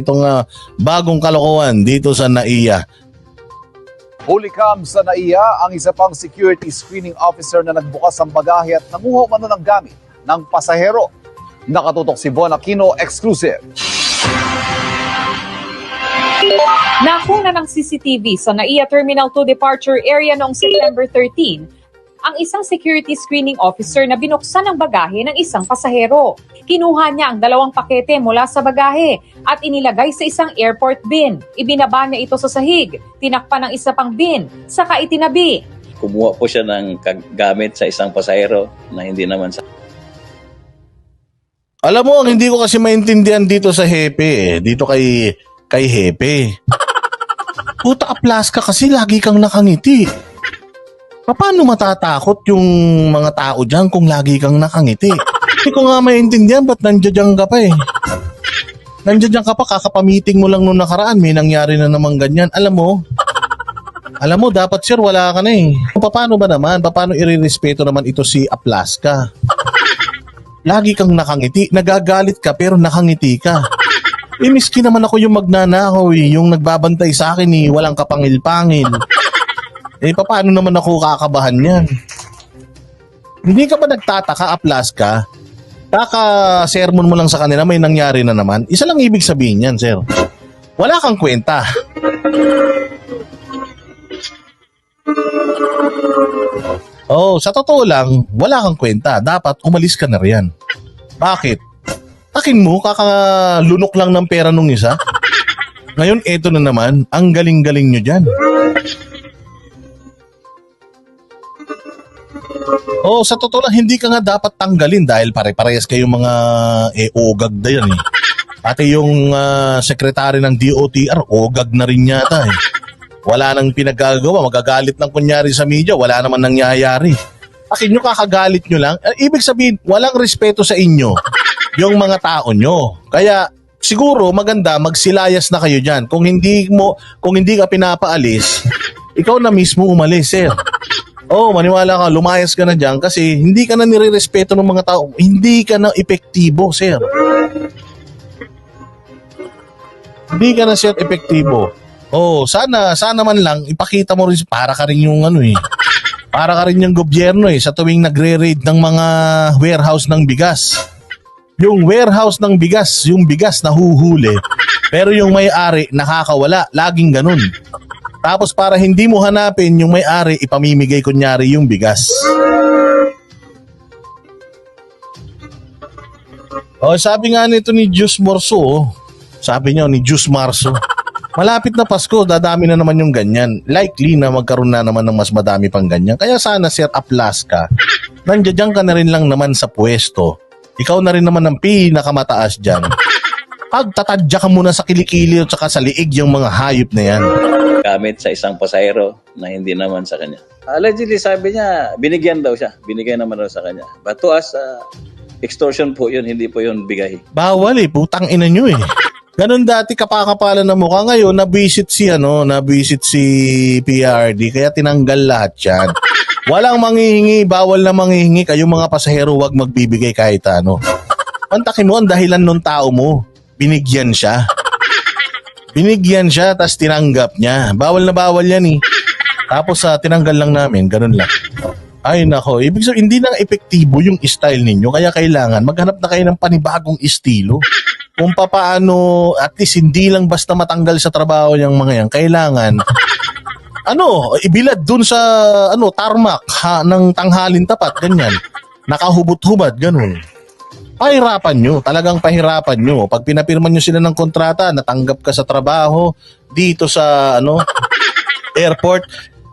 itong ah, bagong kalokohan dito sa NAIA. Huli cam sa NAIA ang isa pang security screening officer na nagbukas ng bagahe at nanguha umano ng gamit ng pasahero. Nakatutok si Bon Aquino exclusive. Nakuna ng CCTV sa NAIA Terminal 2 departure area noong September 13 ang isang security screening officer na binuksan ang bagahe ng isang pasahero. Kinuha niya ang dalawang pakete mula sa bagahe at inilagay sa isang airport bin. Ibinaba niya ito sa sahig, tinakpan ng isa pang bin, saka itinabi. kumuha po siya ng gamit sa isang pasahero na hindi naman sa Alam mo, ang hindi ko kasi maintindihan dito sa Hepe eh. Dito kay, kay Hepe. Puta aplas ka kasi lagi kang nakangiti. Paano matatakot yung mga tao dyan kung lagi kang nakangiti? Hindi ko nga maintindihan ba't nandiyan ka pa eh. Nandiyan ka pa, kakapamiting mo lang nung nakaraan, may nangyari na naman ganyan. Alam mo, alam mo, dapat sir, wala ka na eh. Paano ba naman? Paano irirespeto naman ito si Aplaska? Lagi kang nakangiti. Nagagalit ka pero nakangiti ka. Eh, miski naman ako yung magnanakaw eh, yung nagbabantay sa akin eh, walang kapangil-pangil. Eh, paano naman ako kakabahan yan? Hindi ka ba nagtataka, aplas ka? Kaka-sermon mo lang sa kanila, may nangyari na naman. Isa lang ibig sabihin yan, sir. Wala kang kwenta. Oh, sa totoo lang, wala kang kwenta. Dapat umalis ka na riyan. Bakit? Akin mo, kakalunok lang ng pera nung isa. Ngayon, eto na naman, ang galing-galing nyo dyan. Oh, sa totoo lang, hindi ka nga dapat tanggalin dahil pare-parehas kayong mga eh, ogag na yan eh. Pati yung ah, sekretary ng DOTR, ogag na rin yata eh. Wala nang pinagagawa, magagalit lang kunyari sa media, wala naman nangyayari. Akin nyo kakagalit nyo lang. Eh, ibig sabihin, walang respeto sa inyo yung mga tao nyo. Kaya siguro maganda magsilayas na kayo diyan. Kung hindi mo kung hindi ka pinapaalis, ikaw na mismo umalis, sir. Oh, maniwala ka, lumayas ka na diyan kasi hindi ka na nirerespeto ng mga tao. Hindi ka na epektibo, sir. Hindi ka na sir epektibo. Oh, sana sana man lang ipakita mo rin para ka rin yung ano eh. Para ka rin yung gobyerno eh sa tuwing nagre-raid ng mga warehouse ng bigas yung warehouse ng bigas, yung bigas na huhuli, pero yung may-ari nakakawala, laging ganun. Tapos para hindi mo hanapin yung may-ari, ipamimigay kunyari yung bigas. Oh, sabi nga nito ni Jus Morso, oh. sabi niya ni Jus Marso, malapit na Pasko, dadami na naman yung ganyan. Likely na magkaroon na naman ng mas madami pang ganyan. Kaya sana Sir Aplaska, nandiyan ka na rin lang naman sa pwesto ikaw na rin naman ang pinakamataas dyan. Pagtatadya ka muna sa kilikili at saka sa liig yung mga hayop na yan. Gamit sa isang pasahero na hindi naman sa kanya. Allegedly, sabi niya, binigyan daw siya. Binigyan naman daw sa kanya. But to us, uh, extortion po yun, hindi po yun bigay. Bawal eh, putang ina nyo eh. Ganon dati kapakapalan na mukha. Ngayon, nabisit si ano, nabisit si PRD, kaya tinanggal lahat yan. Walang manghihingi, bawal na manghihingi. Kayong mga pasahero, wag magbibigay kahit ano. Pantakin mo, ang dahilan nung tao mo. Binigyan siya. Binigyan siya, tas tinanggap niya. Bawal na bawal yan eh. Tapos sa tinanggal lang namin, ganun lang. Ay nako, ibig sabihin hindi na epektibo yung style ninyo kaya kailangan maghanap na kayo ng panibagong estilo. Kung papaano at least hindi lang basta matanggal sa trabaho yung mga yan, kailangan ano, ibilad dun sa ano tarmac ha, ng tanghalin tapat ganyan. Nakahubot-hubad ganun. Pahirapan nyo, talagang pahirapan nyo. Pag pinapirman nyo sila ng kontrata, natanggap ka sa trabaho dito sa ano airport,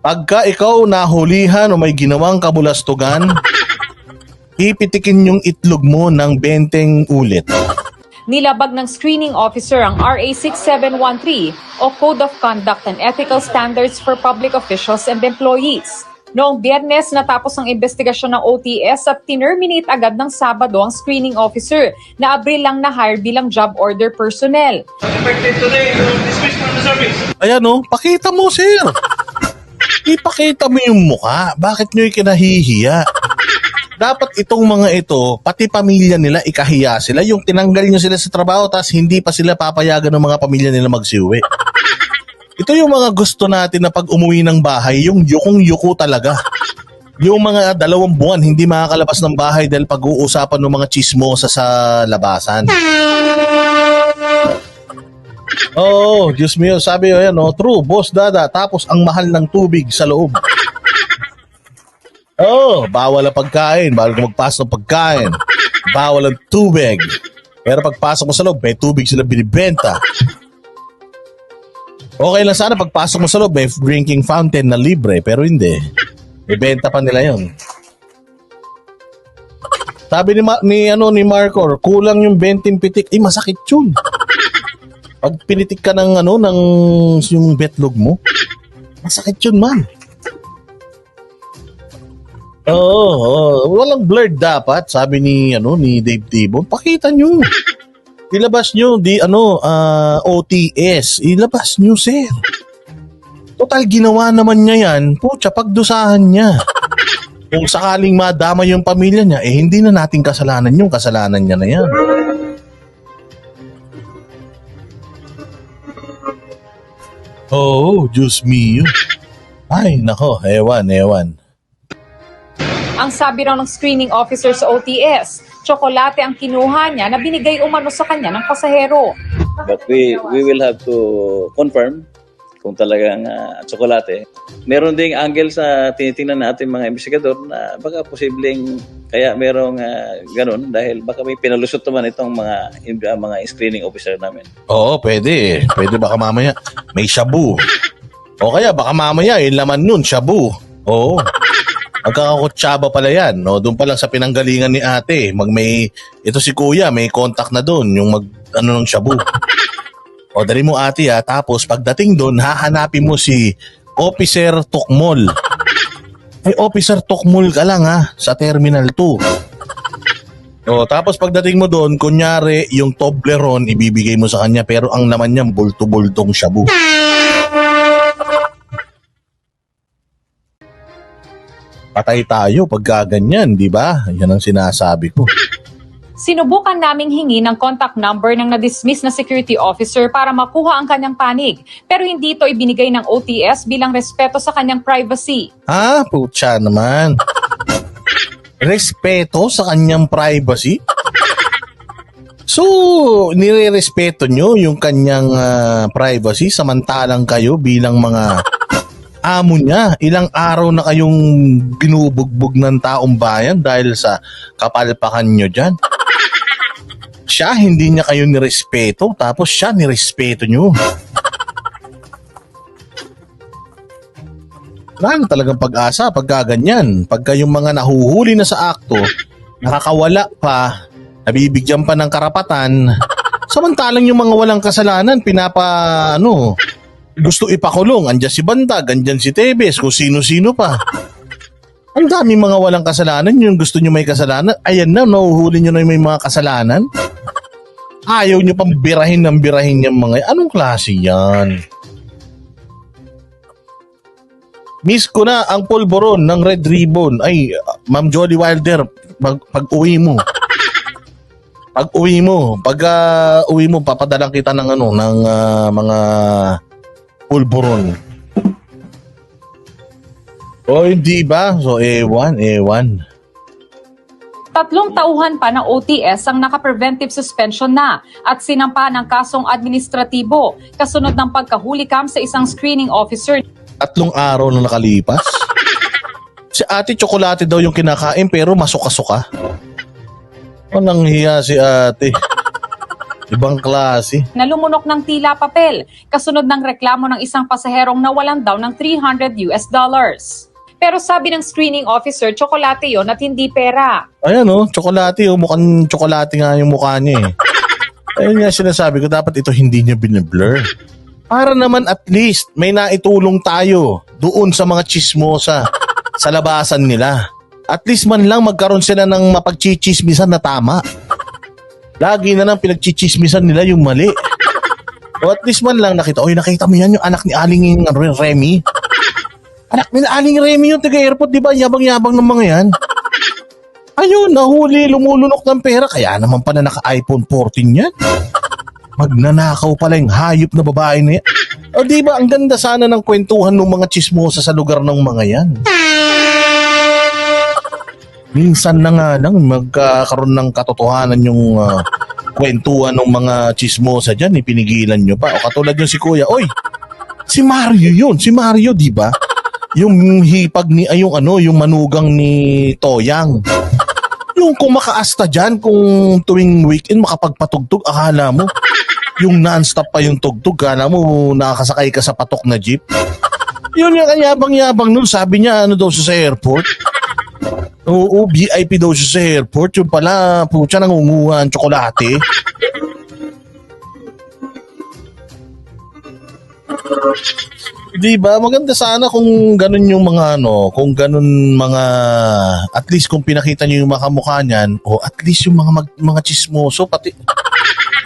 Pagka ikaw nahulihan o may ginawang kabulastugan, pipitikin yung itlog mo ng benteng ulit. Nilabag ng screening officer ang RA 6713 o Code of Conduct and Ethical Standards for Public Officials and Employees. Noong biyernes natapos ang investigasyon ng OTS at tinerminate agad ng Sabado ang screening officer na Abril lang na-hire bilang job order personnel. Effective today, you're dismissed from the service. Ayan o, pakita mo sir. Ipakita mo yung mukha. Bakit nyo ikinahihiya? dapat itong mga ito, pati pamilya nila, ikahiya sila. Yung tinanggal nyo sila sa trabaho, tapos hindi pa sila papayagan ng mga pamilya nila magsiuwi. Ito yung mga gusto natin na pag umuwi ng bahay, yung yukong-yuko talaga. Yung mga dalawang buwan, hindi makakalabas ng bahay dahil pag-uusapan ng mga chismosa sa labasan. Oh, Diyos mio, sabi ko yan, oh, true, boss dada, tapos ang mahal ng tubig sa loob. Oo, oh, bawal ang pagkain, bawal magpasok ng pagkain, bawal ang tubig. Pero pagpasok mo sa loob, may tubig sila binibenta. Okay lang sana pagpasok mo sa loob, may drinking fountain na libre, pero hindi. Ibenta pa nila yon. Sabi ni, Ma- ni, ano, ni Marcor, kulang yung 20 pitik. Eh, masakit yun. Pag pinitik ka ng ano ng yung betlog mo, masakit 'yun, man. Oo, oo, walang blurred dapat, sabi ni ano ni Dave Tibon. Pakita nyo. Ilabas nyo di ano ah, OTS. Ilabas nyo, sir. Total ginawa naman niya yan. Pucha, pagdusahan niya. Kung sakaling madama yung pamilya niya, eh hindi na nating kasalanan yung kasalanan niya na yan. Oo, oh, Diyos mio. Ay, nako, ewan, ewan. Ang sabi raw ng screening officer sa OTS, tsokolate ang kinuha niya na binigay umano sa kanya ng pasahero. But we we will have to confirm kung talagang uh, tsokolate. Meron ding angle sa tinitingnan natin mga investigador na baka posibleng kaya merong uh, ganun dahil baka may pinalusot naman itong mga uh, mga screening officer namin. Oo, pwede. Pwede baka mamaya may shabu. O kaya baka mamaya yung laman nun, shabu. Oo. Magkakakutsaba pala yan. No? Doon pa lang sa pinanggalingan ni ate. Mag may, ito si kuya, may contact na doon. Yung mag, ano ng shabu. O dali mo ate ha. Tapos pagdating doon, hahanapin mo si Officer Tukmol. Ay, Officer Tukmol ka lang ha. Sa Terminal 2. O, tapos pagdating mo doon, kunyari, yung Toblerone, ibibigay mo sa kanya, pero ang naman niya, bulto-bultong shabu. Patay tayo pag ganyan, di ba? Yan ang sinasabi ko. Sinubukan naming hingi ng contact number ng na-dismiss na security officer para makuha ang kanyang panig. Pero hindi ito ibinigay ng OTS bilang respeto sa kanyang privacy. Ah, putya naman. Respeto sa kanyang privacy? So, nire-respeto nyo yung kanyang ah, privacy samantalang kayo bilang mga amo niya. Ilang araw na kayong binubugbog ng taong bayan dahil sa kapalpakan nyo dyan. Siya, hindi niya kayo nirespeto, tapos siya nirespeto nyo. Wala talagang pag-asa pagka ganyan. Pagka yung mga nahuhuli na sa akto, nakakawala pa, nabibigyan pa ng karapatan, samantalang yung mga walang kasalanan, pinapa, ano, gusto ipakulong. Andyan si Bandag, andyan si Tebes, kung sino-sino pa. Ang dami mga walang kasalanan, yung gusto nyo may kasalanan, ayan na, nahuhuli nyo na yung may mga kasalanan. Ayaw nyo pang birahin ng birahin yung mga, anong klase yan? Miss ko na ang pulboron ng Red Ribbon. Ay, Ma'am Jolly Wilder, pag, pag uwi mo. Pag uwi mo, pag ah, uwi mo, papadalang kita ng ano, ng ah, mga pulboron. O hindi ba? So, ewan, ewan. Tatlong tauhan pa ng OTS ang naka-preventive suspension na at sinampa ng kasong administratibo kasunod ng pagkahuli kam sa isang screening officer Tatlong araw na nakalipas. Si ate tsokolate daw yung kinakain pero masuka-suka. Anong hiya si ate? Ibang klase. na lumunok ng tila papel kasunod ng reklamo ng isang pasaherong nawalan daw ng 300 US dollars. Pero sabi ng screening officer, tsokolate yon at hindi pera. Ayan oh, tsokolate oh. Mukhang tsokolate nga yung mukha niya eh. Ayun nga sinasabi ko, dapat ito hindi niya biniblur. Para naman at least may naitulong tayo doon sa mga chismosa sa labasan nila. At least man lang magkaroon sila ng mapagchichismisan na tama. Lagi na lang pinagchichismisan nila yung mali. O at least man lang nakita, oy nakita mo yan yung anak ni Aling Remy. Anak ni Aling Remy yung taga-airport, di ba? Yabang-yabang ng mga yan. Ayun, nahuli, lumulunok ng pera. Kaya naman pala naka-iPhone 14 yan. Magnanakaw pala yung hayop na babae na yan. O di ba, ang ganda sana ng kwentuhan ng mga chismosa sa lugar ng mga yan. Minsan na nga lang magkakaroon ng katotohanan yung ah, kwentuhan ng mga chismosa dyan, ipinigilan nyo pa. O katulad yung si Kuya, oy, si Mario yun, si Mario, di ba? Yung hipag ni, ay yung ano, yung manugang ni Toyang. Yung kumakaasta dyan kung tuwing weekend makapagpatugtog, akala mo, yung non-stop pa yung tugtog, akala mo nakakasakay ka sa patok na jeep. Yun yung kanyabang-yabang nun, sabi niya ano daw sa airport. Oo, VIP daw siya sa airport. Yung pala, putya nangunguha ang tsokolate. Di ba? Maganda sana kung ganun yung mga ano, kung ganun mga, at least kung pinakita niyo yung mga niyan, o at least yung mga, mag- mga chismoso, pati,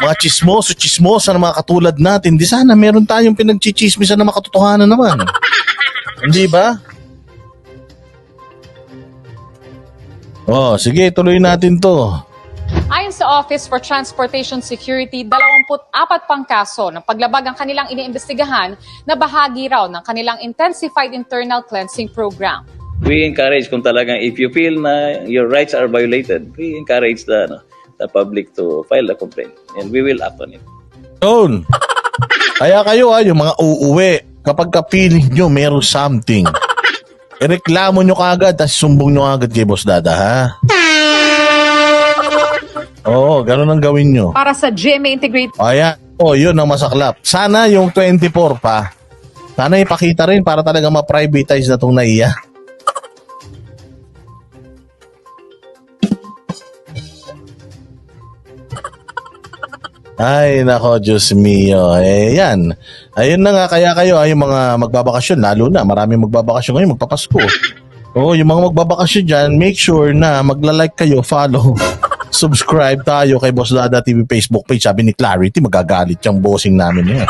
mga chismoso, chismosa na mga katulad natin, di sana meron tayong pinagchichismisan na makatotohanan naman. Hindi ba? Oh, sige, tuloy natin to. Ayon sa Office for Transportation Security, 24 pang kaso ng paglabag ang kanilang iniimbestigahan na bahagi raw ng kanilang intensified internal cleansing program. We encourage kung talagang if you feel na your rights are violated, we encourage the, ano, the public to file a complaint and we will act on it. Yun. Kaya kayo ha, yung mga uuwi, kapag ka-feeling nyo meron something, ireklamo nyo kagad, tapos sumbong nyo agad kay Boss Dada, ha? Oo, ganun ang gawin nyo. Para sa GMA Integrated O, ayan. O, yun ang masaklap. Sana yung 24 pa. Sana ipakita rin para talaga ma-privatize na itong naiya. Ay, nako, Diyos mio. Eh, yan. Ayun na nga, kaya kayo, ay, yung mga magbabakasyon, lalo na, marami magbabakasyon ngayon, magpapasko. Oo, yung mga magbabakasyon dyan, make sure na magla-like kayo, follow, subscribe tayo kay Boss Dada TV Facebook page. Sabi ni Clarity, magagalit yung bossing namin yan.